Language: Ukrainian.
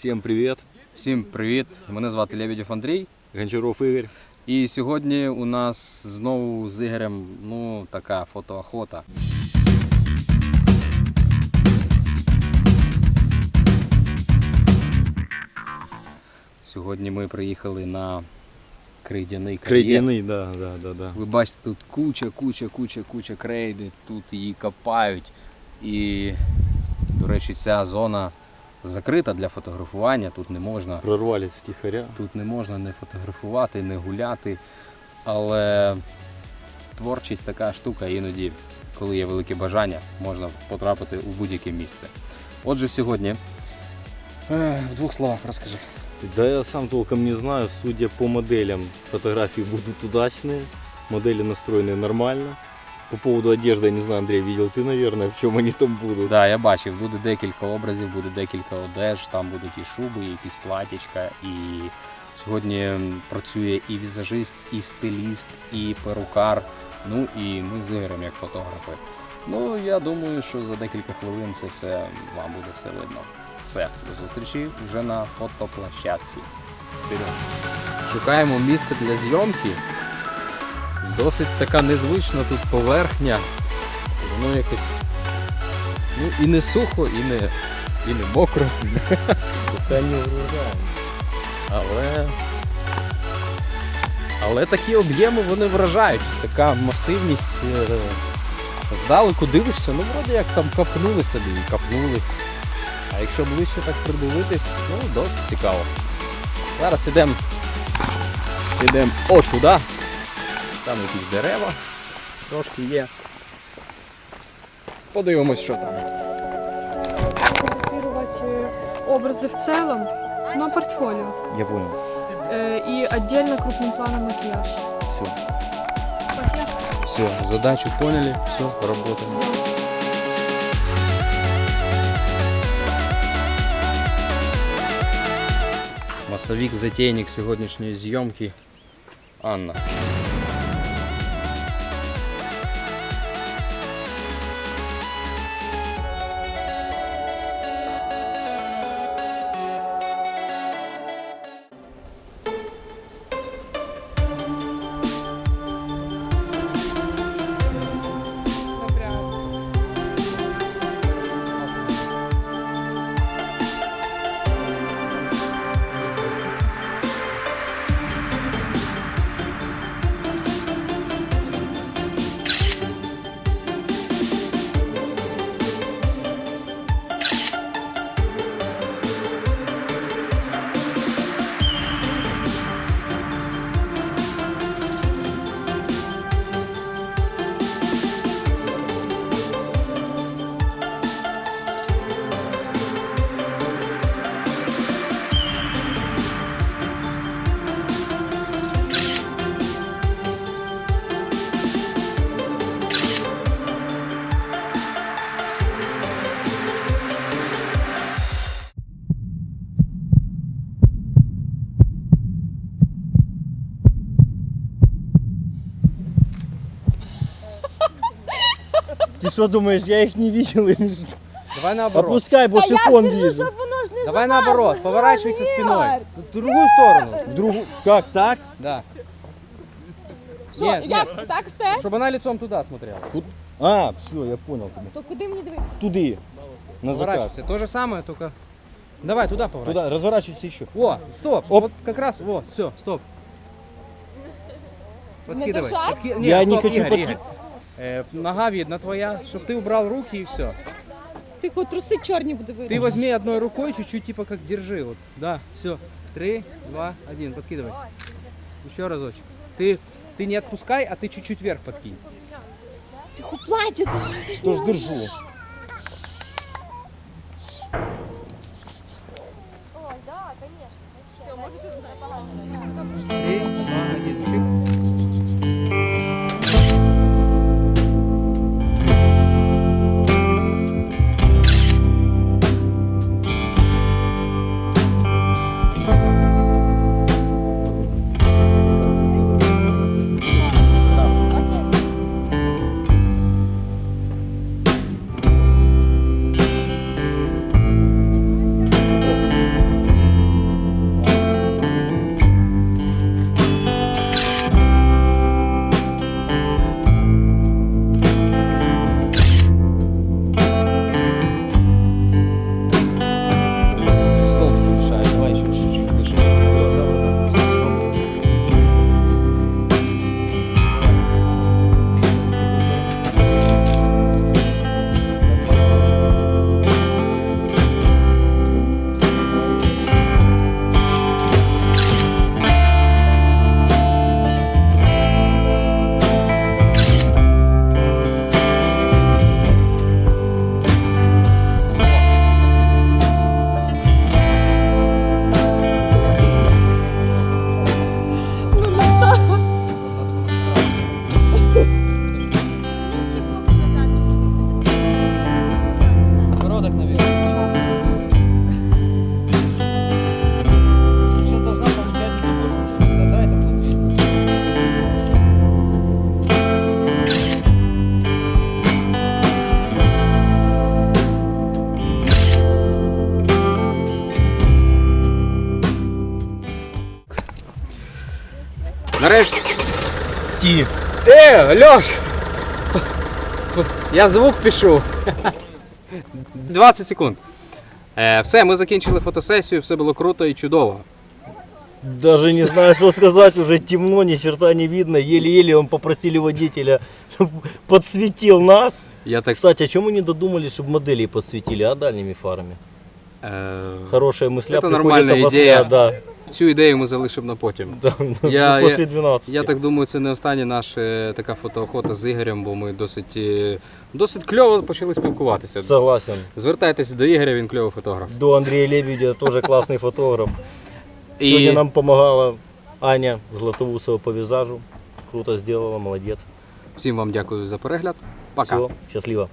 Всім привіт! Всім привіт! Мене звати Лебедєв Андрій. Гончаров Ігор. І сьогодні у нас знову з Ігорем ну, така фотоохота. Сьогодні ми приїхали на крейдяний кар'єр. Крейдяний, да, да, да, да. Ви бачите, тут куча, куча, куча, куча крейди, тут її копають. І, до речі, ця зона закрита для фотографування, тут не можна Прорвались втіхаря. Тут не можна не фотографувати, не гуляти. Але творчість така штука, іноді, коли є велике бажання, можна потрапити у будь-яке місце. Отже, сьогодні е, в двох словах розкажи. Да я сам толком не знаю, судя по моделям, фотографии будут удачные, модели настроены нормально. По поводу одежды, я не знаю, Андрей, видел ты, наверное, в чем они там будут. Да, я бачив, буде декілька образів, буде декілька одеж, там будуть і шуби, і якісь платічка, і сьогодні працює і візажист, і стиліст, і перукар. Ну і ми з Ігорем як фотографи. Ну, я думаю, що за декілька хвилин це все вам буде все видно. Все, до зустрічі вже на фотоплощадці. Вперед. Шукаємо місце для зйомки. Досить така незвична тут поверхня. Воно якось ну, і не сухо, і не, і не мокро. Пока не. Але. Але такі об'єми вони вражають. Така масивність. е, Здалеку дивишся, ну вроді як там капнули собі і капнули. А якщо ближче так придивитись, ну досить цікаво. Зараз ідемо ідемо ось туди. Там якісь дерева трошки є. Подивимось, що там. фотографировать э, образы в целом на портфолио. Я понял. Э, И отдельно крупным планом макияж. Все. Макияж. Все, задачу поняли, все, поработаем. Масовик затейник сьогоднішньої зйомки Анна. Ты что думаешь, я их не видел? Давай наоборот. Опускай, бо шифон вижу. Давай наоборот, поворачивайся спиной. В другую сторону. Другу... Как, так? Да. Що, Нет, я нет. так те? Чтобы она лицом туда смотрела. А, все, я понял. тебя. То куди мені дивитися? Туды. На заказ. Поворачивайся. То же самое, только... Давай туда поворачивайся. Туда, разворачивайся еще. О, стоп. Оп. Вот как раз, вот, все, стоп. Подкидывай. держать? Подки- Нет, Я не хочу Игорь, подки- Игорь. Нога видно твоя, чтобы ты убрал руки и все. Ти хоч труси чорні буде видно. Ты возьми одной рукой, чуть-чуть типа как держи. Вот, да, все. Три, два, один, подкидывай. Еще разочек. Ты, ты не отпускай, а ты чуть-чуть вверх подкинь. Ти хоч платять. Что ж держу? Три, два, один, Нарешті. Ті. Е, Льош! Я звук пишу. 20 секунд. Е, все, ми закінчили фотосесію, все було круто і чудово. Даже не знаю, что сказать, уже темно, ни черта не видно. Еле-еле он попросили водителя, чтобы подсветил нас. Я так. Кстати, а чему мы не додумались, чтобы модели подсветили, а дальними фарами? Е, Хорошая мысля. Это приходит нормальная обосля, идея. Да, цю ідею ми залишимо на потім. да, Я- после 12. Я так думаю, це не остання наша така фотоохота з Ігорем, бо ми досить, е, досить кльово почали спілкуватися. Согласен. Звертайтеся до Ігоря, він кльовий фотограф. До Андрея Лебедя тоже классный фотограф. І Сегодня нам помогала Аня Златоусова по визажу. Круто сделала, молодец. всім вам дякую за перегляд. Пока. Все, счастливо.